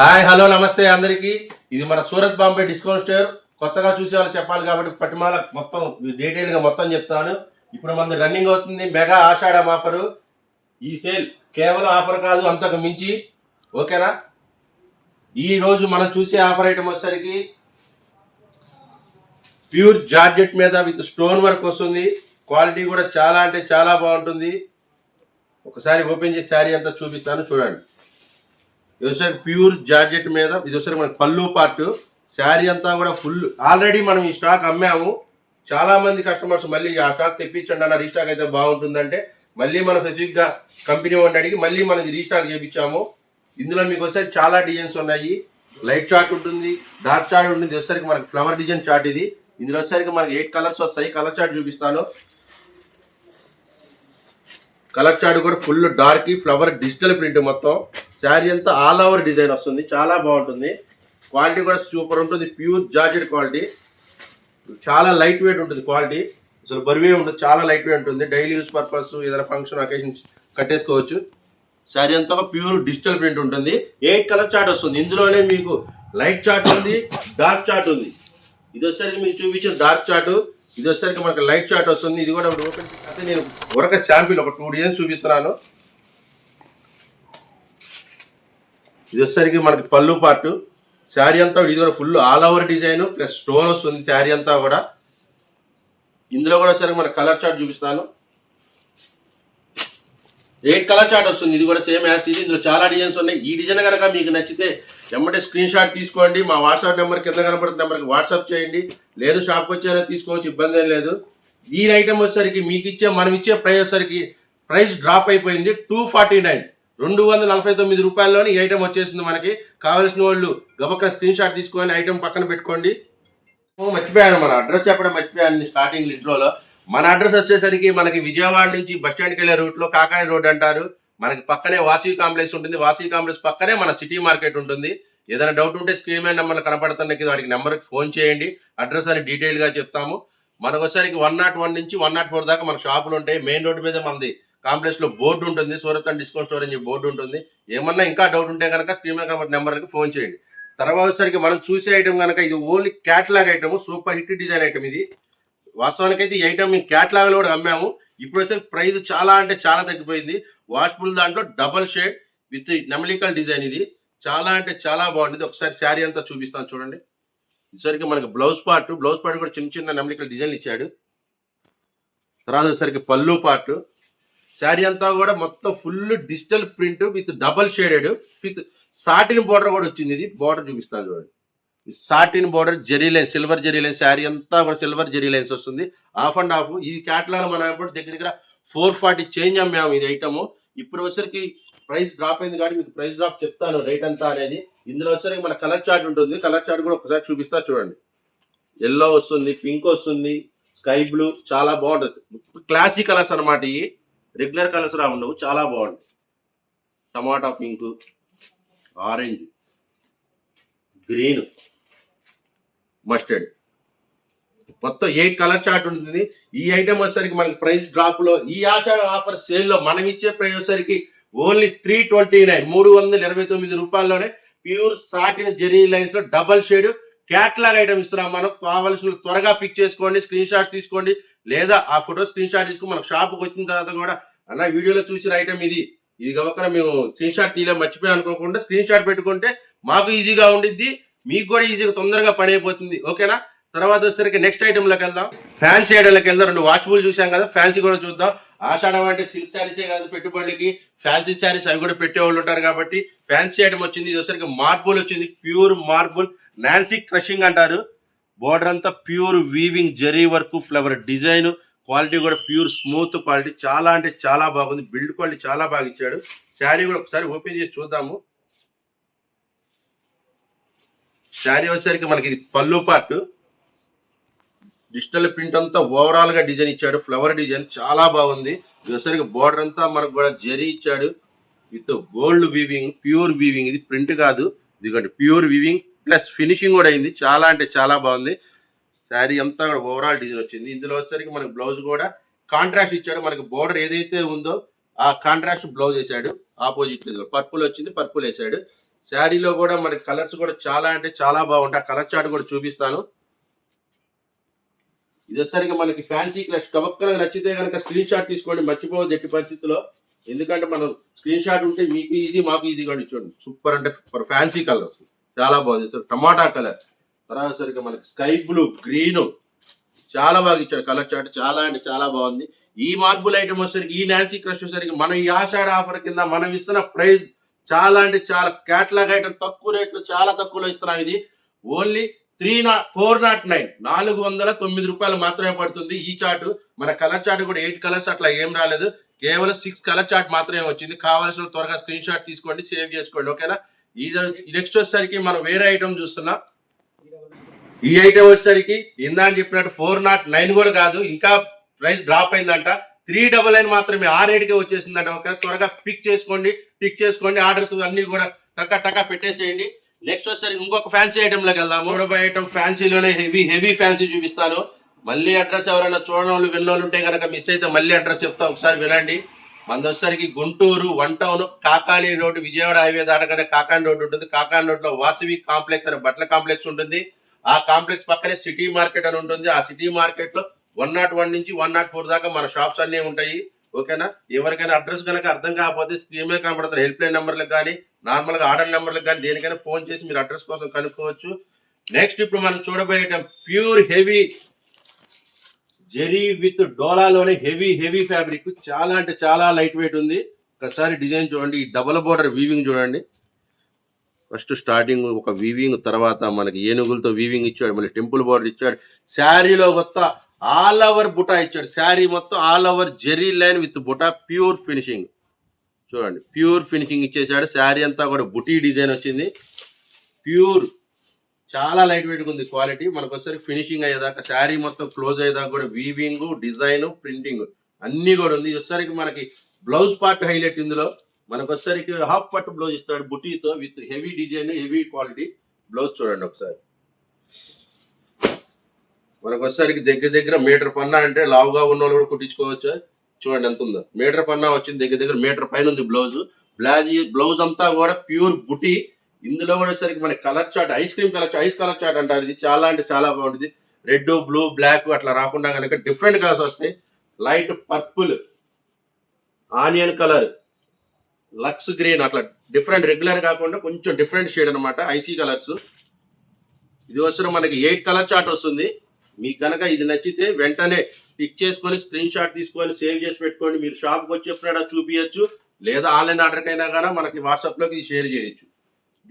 Hi hello నమస్తే అందరికీ. ఇది మన సూరత్ బాంబే డిస్కౌంట్ స్టోర్. కొత్తగా చూసే వాళ్ళు చెప్పాలి కాబట్టి పట్టిమాల మొత్తం డీటెయిల్గా మొత్తం చెప్తాను. ఇప్పుడు మన రన్నింగ్ అవుతుంది మెగా ఆషాఢం ఆఫరు. ఈ సేల్ కేవలం ఆఫర్ కాదు అంతకు మించి. ఓకేనా? ఈ రోజు మనం చూసే ఆఫర్ ఐటమ్ వచ్చేసరికి ప్యూర్ జార్జెట్ మీద విత్ స్టోన్ వర్క్ వస్తుంది. క్వాలిటీ కూడా చాలా అంటే చాలా బాగుంటుంది. ఒకసారి ఓపెన్ చేసి శారీ అంతా చూపిస్తాను చూడండి. ఇది ప్యూర్ జార్జెట్ మీద ఇది వచ్చేసరికి మన పళ్ళు పార్ట్ శారీ అంతా కూడా ఫుల్ ఆల్రెడీ మనం ఈ స్టాక్ అమ్మాము. చాలా మంది కస్టమర్స్ మళ్ళీ ఆ స్టాక్ తెప్పించండి అన్న రీస్టాక్ అయితే బాగుంటుందంటే మళ్ళీ మన స్పెసిఫిక్గా కంపెనీ వాడిని అడిగి మళ్ళీ మనం రీస్టాక్ చేయించాము ఇందులో మీకు వచ్చేసరికి చాలా డిజైన్స్ ఉన్నాయి. లైట్ చార్ట్ ఉంటుంది డార్క్ చార్ట్ ఉంటుంది. ఇది వచ్చేసరికి మనకి ఫ్లవర్ డిజైన్ చార్ట్ ఇది. ఇందులో వచ్చేసరికి మనకి ఎయిట్ కలర్స్ వస్తాయి. కలర్ చార్ట్ చూపిస్తాను. కలర్ చార్ట్ కూడా full dark flower digital print మొత్తం. శారీ అంతా ఆల్ ఓవర్ డిజైన్ వస్తుంది. చాలా బాగుంటుంది. క్వాలిటీ కూడా సూపర్ ఉంటుంది. Pure georgette quality. చాలా లైట్ వెయిట్ ఉంటుంది క్వాలిటీ. అసలు బరువే ఉంటుంది చాలా లైట్ వెయిట్ ఉంటుంది. డైలీ యూస్ పర్పస్ ఏదైనా ఫంక్షన్ అకేషన్ కట్టేసుకోవచ్చు. శారీ అంతా ప్యూర్ డిజిటల్ ప్రింట్ ఉంటుంది. ఎయిట్ కలర్ చార్ట్ వస్తుంది. ఇందులోనే మీకు లైట్ చార్ట్ ఉంది డార్క్ చార్ట్ ఉంది. ఇది వచ్చేసరికి మీకు చూపించిన డార్క్ చార్ట్. ఇది వచ్చేసరికి మనకి లైట్ చార్ట్ వస్తుంది. ఇది కూడా ఓపెన్ చేస్తే నేను ఒక శాంపిల్ ఒక టూ డిజైన్స్ చూపిస్తున్నాను. ఇది వచ్చేసరికి మనకి పళ్ళు పార్ట్. శారీ అంతా ఇది కూడా full all over design plus stone వస్తుంది శారీ అంతా కూడా. ఇందులో కూడా సరే మన కలర్ చార్ట్ చూపిస్తాను. ఎయిట్ కలర్ చార్ట్ వస్తుంది ఇది కూడా సేమ్ యాజ్ ఇది. ఇందులో చాలా డిజైన్స్ ఉన్నాయి. ఈ డిజైన్ కనుక మీకు నచ్చితే వెంబడే స్క్రీన్ షాట్ తీసుకోండి. మా వాట్సాప్ నెంబర్ కింద కనబడుతున్న నెంబర్కి వాట్సాప్ చేయండి. లేదు షాప్కి వచ్చేలా తీసుకోవచ్చు ఇబ్బంది ఏం లేదు. ఈ ఐటమ్ వచ్చేసరికి మీకు ఇచ్చే మనం ఇచ్చే ప్రైస్ వచ్చేసరికి ప్రైస్ డ్రాప్ అయిపోయింది టూ ఫార్టీ నైన్ రెండు వందల నలభై తొమ్మిది రూపాయల్లోనే ఈ ఐటెం వచ్చేసింది మనకి. కావలసిన వాళ్ళు గబక్క స్క్రీన్ షాట్ తీసుకొని ఐటెం పక్కన పెట్టుకోండి. మర్చిపోయాను మన అడ్రస్ చెప్పడం మర్చిపోయాను స్టార్టింగ్ ఇంట్రోలో మన అడ్రస్ వచ్చేసరికి మనకి విజయవాడ నుంచి బస్ స్టాండ్కి వెళ్ళే రూట్లో కాకాయ రోడ్ అంటారు. మనకి పక్కనే వాసవి కాంప్లెక్స్ ఉంటుంది. వాసవి కాంప్లెక్స్ పక్కనే మన సిటీ మార్కెట్ ఉంటుంది. ఏదైనా డౌట్ ఉంటే స్క్రీన్ మీద నెంబర్ కనపడుతున్న వాడికి నెంబర్కి ఫోన్ చేయండి. అడ్రస్ అని డీటెయిల్గా చెప్తాము. మనకు వచ్చేసరికి వన్ నాట్ వన్ నుంచి వన్ నాట్ ఫోర్ దాకా మన షాపులు ఉంటాయి. మెయిన్ రోడ్ మీద మనది కాంప్లెక్స్లో బోర్డు ఉంటుంది సూరత్ అండ్ డిస్కౌంట్ స్టోర్ అని బోర్డు ఉంటుంది. ఏమన్నా ఇంకా డౌట్ ఉంటే కనుక స్క్రీన్ మీద నెంబర్కి ఫోన్ చేయండి. తర్వాత వచ్చేసరికి మనం చూసే ఐటమ్ కనుక ఇది only catalogue item super hit design item ఇది. వాస్తవానికి అయితే ఈ ఐటమ్ మేము క్యాట్లాగ్లో కూడా అమ్మాము. ఇప్పుడు వచ్చే ప్రైస్ చాలా అంటే చాలా తగ్గిపోయింది. వాష్బుల్ దాంట్లో డబల్ షేడ్ విత్ నెమలికల్ డిజైన్ ఇది. చాలా అంటే చాలా బాగుంటుంది. ఒకసారి శారీ అంతా చూపిస్తాను చూడండి. వచ్చేసరికి మనకి బ్లౌజ్ పార్ట్ బ్లౌజ్ పార్ట్ కూడా చిన్న చిన్న నెమలికల్ డిజైన్ ఇచ్చాడు. తర్వాత వచ్చేసరికి పళ్ళు పార్ట్ శారీ అంతా కూడా మొత్తం full digital print with double shaded with satin border కూడా వచ్చింది ఇది. బోర్డర్ చూపిస్తాను చూడండి. Satin border zari line silver zari line sari అంతా కూడా సిల్వర్ జెరీ లైన్స్ వస్తుంది. ఆఫ్ అండ్ ఆఫ్ ఇది క్యాటలాగ్ మనం ఎప్పుడు దగ్గర దగ్గర ఫోర్ ఫార్టీ చేంజ్ అమ్మాము ఇది ఐటమ్. ఇప్పుడు వచ్చరికి ప్రైస్ డ్రాప్ అయింది కాబట్టి మీకు ప్రైస్ డ్రాప్ చెప్తాను రేట్ అంతా అనేది. ఇందులో వచ్చరికి మన కలర్ చార్ట్ ఉంటుంది. కలర్ చార్ట్ కూడా ఒకసారి చూపిస్తా చూడండి. ఎల్లో వస్తుంది పింక్ వస్తుంది స్కై బ్లూ చాలా బాగుంటుంది. క్లాసిక్ కలర్స్ అన్నమాట ఇవి. రెగ్యులర్ కలర్స్ రా ఉండవు చాలా బాగుంటాయి. టమాటా పింక్ ఆరెంజ్ గ్రీన్ మస్టర్డ్ మొత్తం ఎయిట్ కలర్ చార్ట్ ఉంటుంది ఈ ఐటమ్ వచ్చేసరికి మనకి ప్రైస్ డ్రాప్లో ఈ ఆషాఢ ఆఫర్ సేల్లో మనం ఇచ్చే ప్రైస్ వచ్చేసరికి ఓన్లీ త్రీ ట్వంటీ నైన్ మూడు వందల ఇరవై తొమ్మిది రూపాయల్లోనే ప్యూర్ సాటిన జెరీ లైన్స్లో డబల్ షేడ్ క్యాట్లాగ్ ఐటమ్ ఇస్తున్నాం మనం. కావాల్సిన త్వరగా పిక్ చేసుకోండి స్క్రీన్ షాట్స్ తీసుకోండి లేదా ఆ ఫోటో స్క్రీన్ షాట్ తీసుకుని మన షాప్కి వచ్చిన తర్వాత కూడా అన్న వీడియోలో చూసిన ఐటమ్ ఇది. ఇది గబక్కన మేము స్క్రీన్ షాట్ తీయలే మర్చిపోయాం అనుకోకుండా స్క్రీన్ షాట్ పెట్టుకుంటే మాకు ఈజీగా ఉండిద్ది. మీకు కూడా ఈజీగా తొందరగా పని అయిపోతుంది. ఓకేనా తర్వాత వచ్చేసరికి నెక్స్ట్ ఐటెంలోకి వెళ్దాం. ఫ్యాన్సీ ఐటమ్లోకి వెళ్దాం. రెండు వాచ్బుల్ చూసాం కదా ఫ్యాన్సీ కూడా చూద్దాం. ఆషాఢం అంటే సిల్క్ శారీసే కాదు పెట్టుబడికి. ఫ్యాన్సీ శారీస్ అవి కూడా పెట్టేవాళ్ళు ఉంటారు కాబట్టి ఫ్యాన్సీ ఐటమ్ వచ్చింది. ఇది వచ్చేసరికి మార్బుల్ వచ్చింది. ప్యూర్ మార్బుల్ నాన్సీ క్రషింగ్ అంటారు. బోర్డర్ అంతా pure weaving zari work flower design quality కూడా ప్యూర్ స్మూత్ క్వాలిటీ చాలా అంటే చాలా బాగుంది. బిల్డ్ క్వాలిటీ చాలా బాగా ఇచ్చాడు. శారీ కూడా ఒకసారి ఓపెన్ చేసి చూద్దాము. శారీ వచ్చేసరికి మనకి ఇది పళ్ళు పార్ట్ డిజిటల్ ప్రింట్ అంతా ఓవరాల్గా డిజైన్ ఇచ్చాడు. ఫ్లవర్ డిజైన్ చాలా బాగుంది. ఒకసారి వచ్చేసరికి బోర్డర్ అంతా మనకు కూడా జరీ ఇచ్చాడు. With gold weaving pure weaving ఇది ప్రింట్ కాదు. ఇదిగోండి ప్యూర్ వీవింగ్ ప్లస్ ఫినిషింగ్ కూడా అయింది. చాలా అంటే చాలా బాగుంది. శారీ అంతా కూడా ఓవరాల్ డిజైన్ వచ్చింది. ఇందులో వచ్చేసరికి మనకి బ్లౌజ్ కూడా కాంట్రాస్ట్ ఇచ్చాడు. మనకి బోర్డర్ ఏదైతే ఉందో ఆ కాంట్రాస్ట్ బ్లౌజ్ వేసాడు. ఆపోజిట్ పర్పుల్ వచ్చింది. పర్పుల్ వేసాడు. శారీలో కూడా మనకి కలర్స్ కూడా చాలా అంటే చాలా బాగుంటాయి. ఆ కలర్ చార్ట్ కూడా చూపిస్తాను. ఇది వచ్చేసరికి మనకి ఫ్యాన్సీ క్లష్ కవక్కన నచ్చితే కనుక స్క్రీన్ షాట్ తీసుకోండి. మర్చిపోవద్దు ఎట్టి పరిస్థితిలో ఎందుకంటే మనం స్క్రీన్ షాట్ ఉంటే మీకు ఇది మాకు ఇది చూడండి సూపర్ అంటే ఫ్యాన్సీ కలర్స్ చాలా బాగుంది సార్ టమాటా కలర్. తర్వాత మనకి స్కై బ్లూ గ్రీన్. చాలా బాగా ఇచ్చాడు కలర్ చార్ట్. చాలా అంటే చాలా బాగుంది. ఈ మార్బుల్ ఐటమ్ వచ్చేసరికి ఈ నాన్సీ క్రష్ వచ్చేసరికి మనం ఈ ఆషాఢ ఆఫర్ కింద మనం ఇస్తున్న ప్రైస్ చాలా అంటే చాలా క్యాట్లాగ్ ఐటమ్ తక్కువ రేట్లు చాలా తక్కువలో ఇస్తున్నాం ఇది. Only three nought four nought nine. నాలుగు వందల తొమ్మిది రూపాయలు మాత్రమే పడుతుంది ఈ చార్ట్. మన కలర్ చార్ట్ కూడా ఎయిట్ కలర్స్ అట్లా ఏం రాలేదు. కేవలం సిక్స్ కలర్ చార్ట్ మాత్రమే వచ్చింది. కావాల్సిన త్వరగా స్క్రీన్ షాట్ తీసుకోండి సేవ్ చేసుకోండి. ఓకేనా? ఇది నెక్స్ట్ వచ్చేసరికి మనం వేరే ఐటమ్ చూస్తున్నాం. ఈ ఐటమ్ వచ్చేసరికి ఇందాక చెప్పినట్టు ఫోర్ నాట్ నైన్ కూడా కాదు ఇంకా ప్రైస్ డ్రాప్ అయిందంట. త్రీ డబల్ నైన్ మాత్రమే ఆ రేట్కే వచ్చేసిందంట. ఓకే త్వరగా పిక్ చేసుకోండి పిక్ చేసుకోండి ఆర్డర్స్ అన్ని కూడా టక్క టక్క పెట్టేసేయండి. నెక్స్ట్ వచ్చేసరికి ఇంకొక ఫ్యాన్సీ ఐటెంలోకి వెళ్దాము. మూడో ఐటమ్ ఫ్యాన్సీలోనే హెవీ హెవీ ఫ్యాన్సీ చూపిస్తాను. మళ్ళీ అడ్రస్ ఎవరైనా చూడని వాళ్ళు విన్నోళ్ళు ఉంటే కనుక మిస్ అయితే మళ్ళీ అడ్రస్ చెప్తా ఒకసారి వినండి. మందొసరికి Guntur one town Kakani road Vijayawada highway దాటగానే కాకాని రోడ్డు ఉంటుంది. కాకాని రోడ్లో వాసవి కాంప్లెక్స్ అనే బట్టల కాంప్లెక్స్ ఉంటుంది. ఆ కాంప్లెక్స్ పక్కనే సిటీ మార్కెట్ అని ఉంటుంది. ఆ సిటీ మార్కెట్లో వన్ నాట్ వన్ నుంచి వన్ నాట్ ఫోర్ దాకా మన షాప్స్ అన్నీ ఉంటాయి. ఓకేనా? ఎవరికైనా అడ్రస్ కనుక అర్థం కాకపోతే స్క్రీన్ మీద కనబడుతున్న హెల్ప్ లైన్ నెంబర్లకు కానీ నార్మల్గా ఆర్డర్ నెంబర్లకు కానీ దేనికైనా ఫోన్ చేసి మీరు అడ్రస్ కోసం కనుక్కోవచ్చు. నెక్స్ట్ ఇప్పుడు మనం చూడబోయే ప్యూర్ హెవీ జెరీ విత్ డోలాలోనే హెవీ హెవీ ఫ్యాబ్రిక్. చాలా అంటే చాలా లైట్ వెయిట్ ఉంది. ఒకసారి డిజైన్ చూడండి. ఈ డబల్ బోర్డర్ వీవింగ్ చూడండి. ఫస్ట్ స్టార్టింగ్ ఒక వీవింగ్ తర్వాత మనకి ఏనుగులతో వీవింగ్ ఇచ్చాడు. మళ్ళీ టెంపుల్ బోర్డర్ ఇచ్చాడు. శారీలో కొత్త ఆల్ ఓవర్ బుటా ఇచ్చాడు. శారీ మొత్తం all over zari line with buta pure finishing. చూడండి. ప్యూర్ ఫినిషింగ్ ఇచ్చేసాడు శారీ అంతా కూడా బుటీ డిజైన్ వచ్చింది. ప్యూర్ చాలా లైట్ వెయిట్గా ఉంది క్వాలిటీ మనకు ఒకసారి ఫినిషింగ్ అయ్యేదాకా శారీ మొత్తం క్లోజ్ అయ్యేదాకా కూడా వీవింగ్ డిజైన్ ప్రింటింగ్ అన్ని కూడా ఉంది. ఇది వచ్చేసరికి మనకి బ్లౌజ్ పార్ట్ హైలైట్ ఇందులో. మనకు వచ్చేసరికి హాఫ్ పట్టు బ్లౌజ్ ఇస్తాడు బుటీతో with heavy design heavy quality blouse చూడండి ఒకసారి. మనకు వచ్చేసరికి దగ్గర దగ్గర మీటర్ పన్నా అంటే లావుగా ఉన్న వాళ్ళు కూడా కుట్టించుకోవచ్చు. చూడండి ఎంత ఉందో. మీటర్ పన్నా వచ్చింది దగ్గర దగ్గర మీటర్ పైన ఉంది బ్లౌజ్ బ్లాజీ బ్లౌజ్ అంతా కూడా ప్యూర్ బుటీ. ఇందులో కూడా వచ్చేసరికి మన colour chart ice cream colour ice colour chart అంటారు ఇది. చాలా అంటే చాలా బాగుంటుంది. రెడ్ బ్లూ బ్లాక్ అట్లా రాకుండా కనుక డిఫరెంట్ కలర్స్ వస్తాయి light purple onion colour lux green అట్లా డిఫరెంట్ రెగ్యులర్ కాకుండా కొంచెం డిఫరెంట్ షేడ్ అనమాట ఐసీ కలర్స్. ఇది వచ్చిన మనకి ఎయిట్ కలర్ చార్ట్ వస్తుంది. మీకు కనుక ఇది నచ్చితే వెంటనే పిక్ చేసుకొని స్క్రీన్ షాట్ తీసుకొని సేవ్ చేసి పెట్టుకోండి మీరు షాప్కి వచ్చేప్పుడైనా చూపించచ్చు లేదా ఆన్లైన్ ఆర్డర్కైనా అయినా కానీ మనకి వాట్సాప్లోకి ఇది షేర్ చేయొచ్చు.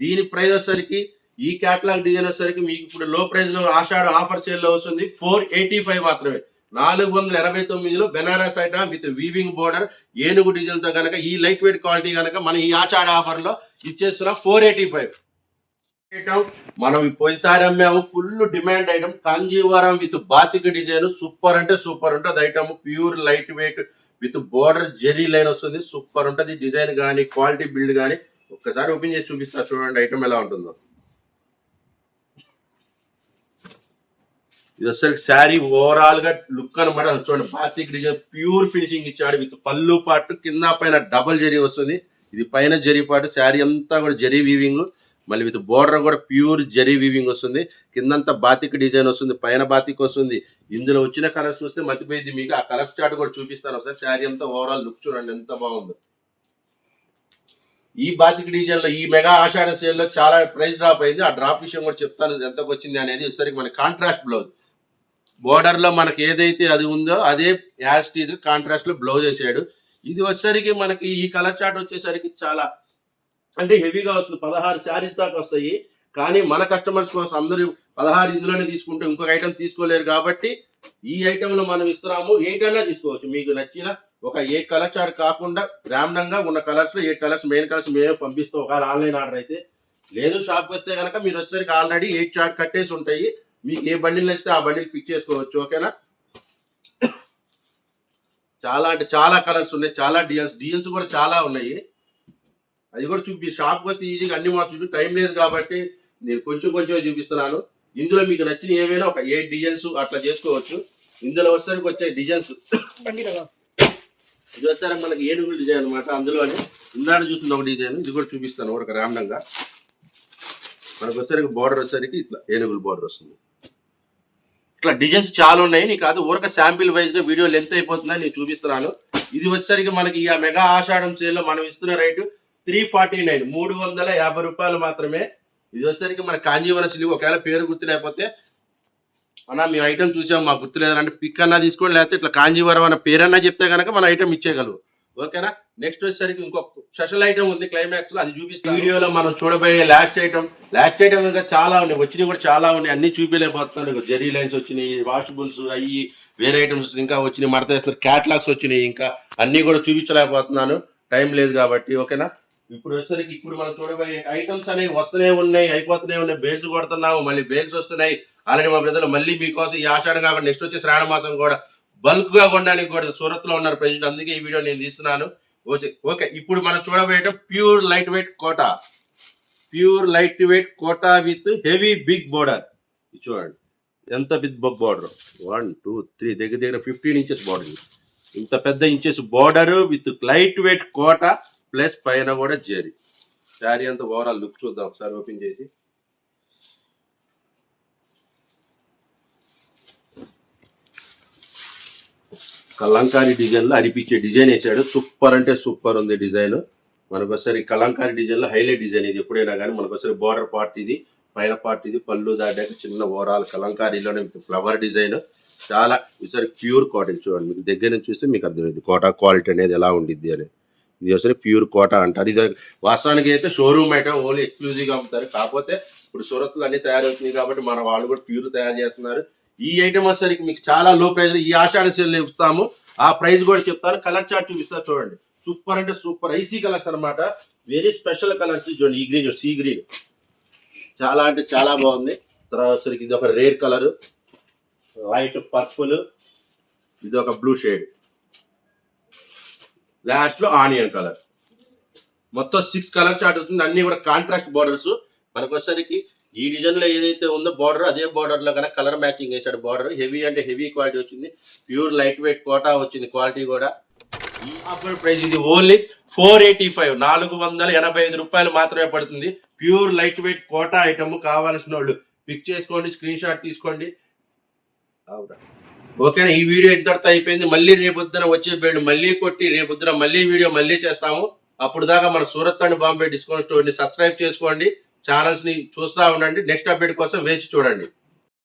దీని ప్రైస్ వచ్చేసరికి ఈ క్యాటలాగ్ డిజైన్ వచ్చేసరికి మీకు ఇప్పుడు లో ప్రైస్లో ఆషాఢ ఆఫర్ సేల్లో వస్తుంది. ఫోర్ ఎయిటీ ఫైవ్ మాత్రమే. నాలుగు వందల ఎనభై తొమ్మిదిలో Benaras item with weaving border ఏనుగు డిజైన్తో కనుక ఈ లైట్ వెయిట్ క్వాలిటీ కనుక మనం ఈ ఆషాఢ ఆఫర్లో ఇచ్చేస్తున్నాం ఫోర్ ఎయిటీ ఫైవ్ మనం పోయినసారి అమ్మాము full demand item Kanjeevaram with batik design super అంటే సూపర్ ఉంటుంది item pure light weight with border zari line వస్తుంది సూపర్ ఉంటుంది డిజైన్ కానీ క్వాలిటీ బిల్డ్ కానీ ఒక్కసారి ఓపెన్ చేసి చూపిస్తా చూడండి. ఐటమ్ ఎలా ఉంటుందో. ఇది వచ్చేసరికి శారీ ఓవరాల్గా లుక్ అనమాట అసలు చూడండి. బాతిక్ డిజైన్ ప్యూర్ ఫినిషింగ్ ఇచ్చాడు. విత్ పళ్ళు పాటు కింద పైన డబల్ జరీ వస్తుంది. ఇది పైన జరీ పాటు శారీ అంతా కూడా జరీ వీవింగ్ మళ్ళీ విత్ బోర్డర్ కూడా ప్యూర్ జరీ వీవింగ్ వస్తుంది. కిందంతా బాతిక్ డిజైన్ వస్తుంది. పైన బాతిక్ వస్తుంది. ఇందులో వచ్చిన కలర్స్ చూస్తే మతిపోయింది మీకు. ఆ కలర్ చార్ట్ కూడా చూపిస్తాను ఒకసారి. శారీ అంతా ఓవరాల్ లుక్ చూడండి. ఎంత బాగుందో. ఈ బాతిక్ డివిజన్లో ఈ మెగా ఆషాఢ సేల్లో చాలా ప్రైస్ డ్రాప్ అయింది. ఆ డ్రాప్ విషయం కూడా చెప్తాను ఎంతకు వచ్చింది అనేది ఒకసారి మన కాంట్రాస్ట్ బ్లౌజ్ బోర్డర్లో మనకి ఏదైతే అది ఉందో అదే యాజ్ టీజ్ కాంట్రాస్ట్లో బ్లౌజ్ వేసాడు. ఇది వచ్చేసరికి మనకి ఈ కలర్ చార్ట్ వచ్చేసరికి చాలా అంటే హెవీగా వస్తుంది. పదహారు శారీస్ దాకా వస్తాయి. కానీ మన కస్టమర్స్ కోసం అందరూ పదహారు ఇందులోనే తీసుకుంటే ఇంకొక ఐటమ్ తీసుకోలేరు కాబట్టి ఈ ఐటెంలో మనం ఇస్తున్నాము. ఎయిట్ అయినా తీసుకోవచ్చు. మీకు నచ్చిన ఒక ఏ కలర్ చార్ట్ కాకుండా బ్రాహ్మణంగా ఉన్న కలర్స్లో ఏ కలర్స్ మెయిన్ కలర్స్ మేమే పంపిస్తాం. ఒకవేళ ఆన్లైన్ ఆర్డర్ అయితే. లేదు షాప్కి వస్తే కనుక మీరు వచ్చేసరికి ఆల్రెడీ ఎయిట్ చార్ట్ కట్టేసి ఉంటాయి. మీకు ఏ బండిల్ నచ్చితే ఆ బండిల్ పిక్ చేసుకోవచ్చు. ఓకేనా చాలా అంటే చాలా కలర్స్ ఉన్నాయి. చాలా డిజైన్స్ డిజైన్స్ కూడా చాలా ఉన్నాయి. అది కూడా చూపి షాప్కి వస్తే ఈజీగా అన్ని మాకు చూపి. టైం లేదు కాబట్టి నేను కొంచెం కొంచెం చూపిస్తున్నాను. ఇందులో మీకు నచ్చిన ఏమైనా ఒక ఏ డిజైన్స్ అట్లా చేసుకోవచ్చు. ఇందులో వచ్చేసరికి వచ్చే డిజైన్స్ ఇది వచ్చారా మనకి ఏనుగుల డిజైన్ అనమాట అందులోనే ఉన్నాడు చూస్తున్న ఒక డిజైన్ ఇది కూడా చూపిస్తాను ఒక రాండంగా. మనకు వచ్చేసరికి బార్డర్ వచ్చేసరికి ఇట్లా ఏనుగుల బార్డర్ వస్తుంది. ఇట్లా డిజైన్స్ చాలా ఉన్నాయి. నీకు కాదు ఊరక శాంపిల్ వైజ్గా వీడియో లెంత్ అయిపోతుందని నేను చూపిస్తున్నాను. ఇది వచ్చేసరికి మనకి ఈ మెగా ఆషాఢం సేల్లో మనం ఇస్తున్న రేటు త్రీ ఫార్టీ నైన్ మూడు వందల యాభై రూపాయలు మాత్రమే. ఇది వచ్చేసరికి మన కాంజీవరం సిల్క్ ఒకవేళ పేరు గుర్తు లేకపోతే అన్న మీ ఐటమ్ చూసాం మాకు గుర్తు లేదంటే పిక్ అన్నా తీసుకోండి లేకపోతే ఇట్లా కాంజీవరం అన్న పేరన్నా చెప్తే కనుక మన ఐటమ్ ఇచ్చేయగలరు. ఓకేనా? నెక్స్ట్ వచ్చేసరికి ఇంకొక స్పెషల్ ఐటమ్ ఉంది క్లైమాక్స్లో అది చూపిస్తాను. వీడియోలో మనం చూడబోయే లాస్ట్ ఐటమ్ లాస్ట్ ఐటమ్ ఇంకా చాలా ఉన్నాయి వచ్చినవి కూడా చాలా ఉన్నాయి అన్ని చూపించలేకపోతున్నాను. ఇంకా జెరీ లైన్స్ వచ్చినాయి వాషబుల్స్ అయ్యి వేరే ఐటమ్స్ ఇంకా వచ్చినాయి మడత వేస్తున్నారు క్యాట్లాగ్స్ వచ్చినాయి ఇంకా అన్ని కూడా చూపించలేకపోతున్నాను. టైం లేదు కాబట్టి ఓకేనా? ఇప్పుడు వచ్చేసరికి ఇప్పుడు మనం చూడబోయే ఐటమ్స్ అనేవి వస్తూనే ఉన్నాయి అయిపోతూనే ఉన్నాయి బేల్స్ కొడుతున్నాము మళ్ళీ బేల్స్ వస్తున్నాయి. ఆల్రెడీ మా బ్రదర్లు మళ్ళీ మీకోసం ఈ ఆషాఢం కాకుండా నెక్స్ట్ వచ్చే శ్రావణ మాసం కూడా బల్క్గా కొనడానికి కూడా సూరత్లో ఉన్నారు ప్రజెంట్. అందుకే ఈ వీడియో నేను తీస్తున్నాను. ఓకే ఓకే ఇప్పుడు మనం చూడబోయేట pure light weight Kota. Pure light weight Kota with heavy big border. చూడండి. ఎంత big border? One two three దగ్గర దగ్గర ఫిఫ్టీన్ ఇంచెస్ బోర్డర్ ఇంత పెద్ద inches border with light weight Kota plus పైన కూడా జెరీ. శారీ అంతా ఓవరాల్ లుక్ చూద్దాం. ఒకసారి ఓపెన్ చేసి. కలంకారీ డిజైన్లో అనిపించే అరిపించే డిజైన్ వేసాడు. సూపర్ అంటే సూపర్ ఉంది డిజైన్. మనకు Kalamkari Kalamkari design highlight design ఇది. ఎప్పుడైనా కానీ మనకు బోర్డర్ బార్డర్ పార్ట్ ఇది పైన పార్ట్ ఇది పళ్ళు దాటాక చిన్న ఓవరాల్ కలంకారీలోనే ఫ్లవర్ డిజైన్. చాలా ఈసారి ప్యూర్ కాటన్ చూడండి. మీకు దగ్గర నుంచి చూస్తే మీకు అర్థమైంది కోటా క్వాలిటీ అనేది ఎలా ఉండిద్ది అని. ఇది ఒకసారి ప్యూర్ కోటా అంటారు. ఇది వాస్తవానికి అయితే షోరూమ్ ఐటమ్ ఓన్లీ ఎక్స్క్లూజివ్గా అమ్ముతారు. కాకపోతే ఇప్పుడు సూరత్లో అన్ని తయారవుతున్నాయి కాబట్టి మన వాళ్ళు కూడా ప్యూర్ తయారు చేస్తున్నారు. ఈ ఐటమ్ వచ్చేసరికి మీకు చాలా లో ప్రైస్ ఈ ఆషాఢ సేల్ ఇస్తాము. ఆ ప్రైస్ కూడా చెప్తాను. కలర్ చార్ట్ చూపిస్తా చూడండి. సూపర్ అంటే సూపర్ ఐసీ కలర్స్ అన్నమాట. వెరీ స్పెషల్ కలర్స్ చూడండి. ఈ గ్రీన్ సీ గ్రీన్ చాలా అంటే చాలా బాగుంది. తర్వాత ఇది ఒక రేర్ కలర్ లైట్ పర్పుల్ ఇది ఒక బ్లూ షేడ్ లాస్ట్లో ఆనియన్ కలర్ మొత్తం సిక్స్ కలర్ చార్ట్ అవుతుంది. అన్ని కూడా కాంట్రాస్ట్ బార్డర్స్ మనకు వచ్చేసరికి ఈ డిజైన్లో ఏదైతే ఉందో బార్డర్ అదే బార్డర్లో కనుక కలర్ మ్యాచింగ్ వేసాడు బార్డర్. హెవీ అంటే హెవీ క్వాలిటీ వచ్చింది. ప్యూర్ లైట్ వెయిట్ కోటా వచ్చింది క్వాలిటీ కూడా. ఈ ఆఫర్ ప్రైస్ ఇది ఓన్లీ ఫోర్ ఎయిటీ ఫైవ్ నాలుగు వందల ఎనభై ఐదు రూపాయలు మాత్రమే పడుతుంది. Pure light weight Kota item కావాల్సిన వాళ్ళు పిక్ చేసుకోండి స్క్రీన్ షాట్ తీసుకోండి. అవునా? ఓకేనా? ఈ వీడియో ఇంతటితో అయిపోయింది. మళ్ళీ రేపొద్దున వచ్చే బేడు మళ్ళీ కొట్టి రేపొద్దున మళ్ళీ వీడియో మళ్ళీ చేస్తాము. అప్పుడు దాకా మన సూరత్ అండ్ బాంబే డిస్కౌంట్ స్టోర్ని సబ్స్క్రైబ్ చేసుకోండి. ఛానల్స్ని చూస్తూ ఉండండి. నెక్స్ట్ అప్డేట్ కోసం వేచి చూడండి.